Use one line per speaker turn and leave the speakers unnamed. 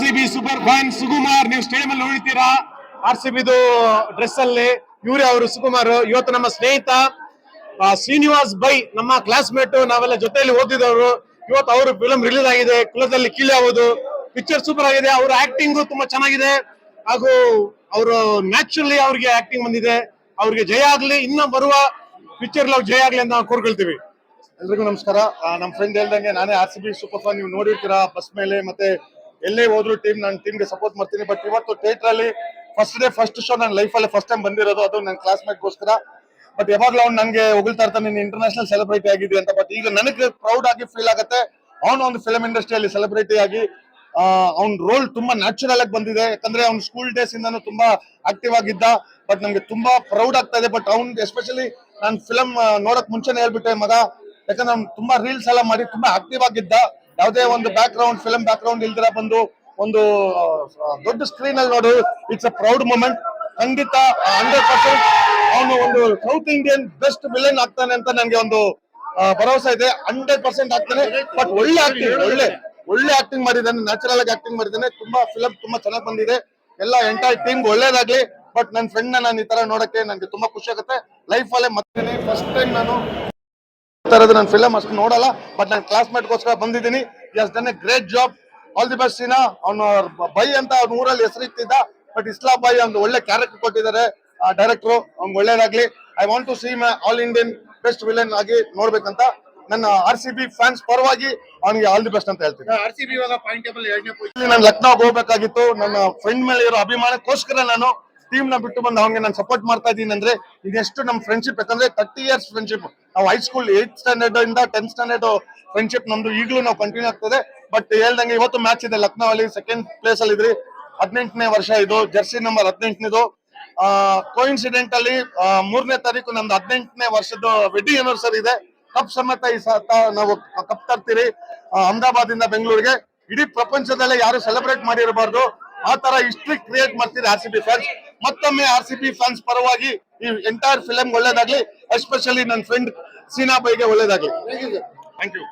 C B super fan Sukumar, ನೀವು stadium ಅಲ್ಲಿ ನೋಡ್ತೀರಾ ಆರ್ ಸಿ ಬಿದು ಡ್ರೆಸ್ ಅಲ್ಲಿ ಇವರೇ ಅವರು ಸುಕುಮಾರ್. ಇವತ್ತು ನಮ್ಮ ಸ್ನೇಹಿತ ಶ್ರೀನಿವಾಸ್ ಬೈ, ನಮ್ಮ ಕ್ಲಾಸ್ಮೇಟ್ ನಾವೆಲ್ಲ ಜೊತೆಯಲ್ಲಿ ಓದಿದವರು. ಇವತ್ತು ಅವರು ಫಿಲಂ ರಿಲೀಸ್ ಆಗಿದೆ, ಕುಲದಲ್ಲಿ ಕೀಳಿ ಆಗೋದು ಪಿಕ್ಚರ್ ಸೂಪರ್ ಆಗಿದೆ, ಅವರ ಆಕ್ಟಿಂಗ್ ತುಂಬಾ ಚೆನ್ನಾಗಿದೆ. ಹಾಗೂ ಅವರು ನ್ಯಾಚುರಲಿ ಅವ್ರಿಗೆ ಆಕ್ಟಿಂಗ್ ಬಂದಿದೆ. ಅವ್ರಿಗೆ ಜಯ ಆಗ್ಲಿ, ಇನ್ನ ಬರುವ ಪಿಕ್ಚರ್ ಜಯ ಆಗ್ಲಿ ಅಂತ ನಾವು ಕೋರ್ಕೊಳ್ತೀವಿ.
ಎಲ್ರಿಗೂ ನಮಸ್ಕಾರ. ನಮ್ಮ ನಮ್ ಫ್ರೆಂಡ್ ಹೇಳ್ದಂಗೆ ನಾನೇ R C B super fan ನೀವು ನೋಡಿರ್ತೀರಾ ಬಸ್ ಮೇಲೆ ಮತ್ತೆ ಎಲ್ಲೇ ಹೋದ್ರು ಟೀಮ್ ನನ್ನ ಟೀಮ್ಗೆ ಸಪೋರ್ಟ್ ಮಾಡ್ತೀನಿ. ಬಟ್ ಇವತ್ತು ಥಿಯೇಟರ್ ಅಲ್ಲಿ ಫಸ್ಟ್ ಡೇ ಫಸ್ಟ್ ಶೋ ನನ್ನ ಲೈಫ್ ಅಲ್ಲಿ ಫಸ್ಟ್ ಟೈಮ್ ಬಂದಿರೋದು. ಅದು ನನ್ನ ಕ್ಲಾಸ್ಮೇಟ್ ಗೋಸ್ಕರ ಬಟ್ ಯಾವಾಗ್ಲೂ ಅವ್ನು ನನಗೆ ಹೊಗಳ್ತಾ ಇರ್ತಾನೆ, ನೀನು ಇಂಟರ್ನ್ಯಾಷನಲ್ ಸೆಲೆಬ್ರಿಟಿ ಆಗಿದ್ವಿ ಅಂತ. ಬಟ್ ಈಗ ನನಗೆ ಪ್ರೌಡ್ ಆಗಿ ಫೀಲ್ ಆಗುತ್ತೆ. ಅವನು ಒಂದು ಫಿಲಂ ಇಂಡಸ್ಟ್ರಿಯಲ್ಲಿ ಸೆಲೆಬ್ರಿಟಿ ಆಗಿ ಅವ್ನ ರೋಲ್ ತುಂಬಾ ನ್ಯಾಚುರಲ್ ಆಗಿ ಬಂದಿದೆ. ಯಾಕಂದ್ರೆ ಅವ್ನ ಸ್ಕೂಲ್ ಡೇಸ್ ಇಂದಾನು ತುಂಬಾ ಆಕ್ಟಿವ್ ಆಗಿದ್ದ. ಬಟ್ ನಮ್ಗೆ ತುಂಬಾ ಪ್ರೌಡ್ ಆಗ್ತಾ ಇದೆ. ಬಟ್ ಅವ್ನ್ ಎಸ್ಪೆಷಲಿ ನಾನು ಫಿಲಂ ನೋಡಕ್ ಮುಂಚೆನೆ ಹೇಳ್ಬಿಟ್ಟೆ, ಮಗ. ಯಾಕಂದ್ರೆ ಅವ್ನು ತುಂಬಾ ರೀಲ್ಸ್ ಎಲ್ಲ ಮಾಡಿ ತುಂಬಾ ಆಕ್ಟಿವ್ ಆಗಿದ್ದ. ಯಾವುದೇ ಒಂದು background film background ಇಲ್ದಿರ ಬಂದು ಒಂದು ದೊಡ್ಡ ಸ್ಕ್ರೀನ್ ಅಲ್ಲಿ ನೋಡು ಇಟ್ಸ್ ಅ ಪ್ರೌಡ್ ಮೂಮೆಂಟ್ ಖಂಡಿತ ಹಂಡ್ರೆಡ್ ಪರ್ಸೆಂಟ್ ಅವನು ಒಂದು ಸೌತ್ ಇಂಡಿಯನ್ ಬೆಸ್ಟ್ ವಿಲನ್ ಆಗ್ತಾನೆ ಅಂತ ನನಗೆ ಒಂದು ಭರವಸೆ ಇದೆ. ಹಂಡ್ರೆಡ್ ಪರ್ಸೆಂಟ್ ಆಗ್ತಾನೆ. ಬಟ್ ಒಳ್ಳೆ ಆಕ್ಟಿಂಗ್ ಒಳ್ಳೆ ಒಳ್ಳೆ ಆಕ್ಟಿಂಗ್ ಮಾಡಿದ್ದಾನೆ. ನ್ಯಾಚುರಲ್ ಆಗಿ ಆಕ್ಟಿಂಗ್ ಮಾಡಿದ್ದಾನೆ. ತುಂಬಾ ಫಿಲಂ ತುಂಬಾ ಚೆನ್ನಾಗಿ ಬಂದಿದೆ. ಎಲ್ಲ ಎಂಟೈರ್ ಟೀಮ್ ಒಳ್ಳೇದಾಗ್ಲಿ. ಬಟ್ ನನ್ನ ಫ್ರೆಂಡ್ ನಾನು ಈ ತರ ನೋಡಕ್ಕೆ ನನಗೆ ತುಂಬಾ ಖುಷಿ ಆಗುತ್ತೆ. ಲೈಫ್ ಅಲ್ಲೇ ಮತ್ತೆ ಫಸ್ಟ್ ಟೈಮ್ ನಾನು ತರದು ನಾನು ಫಿಲಂ ಅಷ್ಟು ನೋಡಲ್ಲ ಬಟ್ ನಾನು ಕ್ಲಾಸ್ಮೇಟ್ ಗೋಸ್ಕರ ಬಂದಿದ್ದೀನಿ yes done a great job all the best Seena. ಅವನು ಬೈ ಅಂತ ಅವ್ನ ಊರಲ್ಲಿ ಹೆಸರು ಇಟ್ಟಿದ್ದ ಬಟ್ ಇಸ್ಲಾ ಬೈ ಒಂದು ಒಳ್ಳೆ ಕ್ಯಾರೆಕ್ಟರ್ ಕೊಟ್ಟಿದ್ದಾರೆ ಡೈರೆಕ್ಟರ್ ಅವ್ನ್ ಒಳ್ಳೇದಾಗ್ಲಿ. I want to see my all Indian best villain ಆಗಿ ನೋಡ್ಬೇಕಂತ ನನ್ನ ಆರ್ ಸಿ ಬಿ ಫ್ಯಾನ್ಸ್ ಪರವಾಗಿ ಅವನಿಗೆ ಆಲ್ ದಿ ಬೆಸ್ಟ್ ಅಂತ ಹೇಳ್ತೀನಿ.
ಆರ್ ಸಿ ಬಿ ಇವಾಗ ಪಾಯಿಂಟ್ ಟೇಬಲ್ ಎರಡನೇ
ನಾನು ಲಕ್ನೋಗೆ ಹೋಗ್ಬೇಕಾಗಿತ್ತು. ನನ್ನ ಫ್ರೆಂಡ್ ಮೇಲೆ ಇರೋ ಅಭಿಮಾನಕ್ಕೋಸ್ಕರ ನಾನು ಟೀಮ್ನ ಬಿಟ್ಟು ಬಂದು ಅವನಿಗೆ ನಾನು ಸಪೋರ್ಟ್ ಮಾಡ್ತಾ ಇದ್ದೀನಿ ಅಂದ್ರೆ ಇದೆಷ್ಟು ನಮ್ಮ ಫ್ರೆಂಡ್ಶಿಪ್ ಯಾಕಂದ್ರೆ ತರ್ಟಿ ಇಯರ್ಸ್ ಫ್ರೆಂಡ್ಶಿಪ್ ನಾವು ಹೈಸ್ಕೂಲ್ ಏತ್ ಸ್ಟ್ಯಾಂಡರ್ಡ್ ಇಂದ ಟೆಂತ್ ಸ್ಟ್ಯಾಂಡರ್ಡ್ ಫ್ರೆಂಡ್ಶಿಪ್ ನಮ್ದು ಈಗಲೂ ನಾವು ಕಂಟಿನ್ಯೂ ಆಗ್ತದೆ. ಬಟ್ ಹೇಳ್ದಂಗೆ ಇವತ್ತು ಮ್ಯಾಚ್ ಇದೆ ಲಕ್ನೋ ಅಲ್ಲಿ ಸೆಕೆಂಡ್ ಪ್ಲೇಸ್ ಅಲ್ಲಿ ಇದ್ರಿ. ಹದಿನೆಂಟನೇ ವರ್ಷ ಇದು ಜರ್ಸಿ ನಂಬರ್ ಹದಿನೆಂಟನೇದು. ಕೋಇನ್ಸಿಡೆಂಟ್ ಅಲ್ಲಿ ಮೂರನೇ ತಾರೀಕು ನಮ್ದು ಹದಿನೆಂಟನೇ ವರ್ಷದ ವೆಡ್ಡಿಂಗ್ ಆನಿವರ್ಸರಿ ಇದೆ. ಕಪ್ ಸಮೇತ ಈ ಸತ ನಾವು ಕಪ್ ತರ್ತೀರಿ ಅಹಮದಾಬಾದ್ ಇಂದ ಬೆಂಗಳೂರಿಗೆ. ಇಡೀ ಪ್ರಪಂಚದಲ್ಲೇ ಯಾರು ಸೆಲೆಬ್ರೇಟ್ ಮಾಡಿರಬಾರ್ದು. ಆ ತರ ಹಿಸ್ಟ್ರಿ ಕ್ರಿಯೇಟ್ ಮಾಡ್ತೀರಿ ಆರ್ ಸಿ ಬಿ ಫ್ಯಾನ್ಸ್ ಮತ್ತೊಮ್ಮೆ ಆರ್ ಸಿ ಬಿ ಫ್ಯಾನ್ಸ್ ಪರವಾಗಿ ಈ ಎಂಟೈರ್ ಫಿಲಂ ಒಳ್ಳೇದಾಗ್ಲಿ ಎಸ್ಪೆಷಲಿ ನನ್ನ ಫ್ರೆಂಡ್ ಸೀನಾ ಬೈಗೆ ಒಳ್ಳೇದಾಗ್ಲಿ. Thank you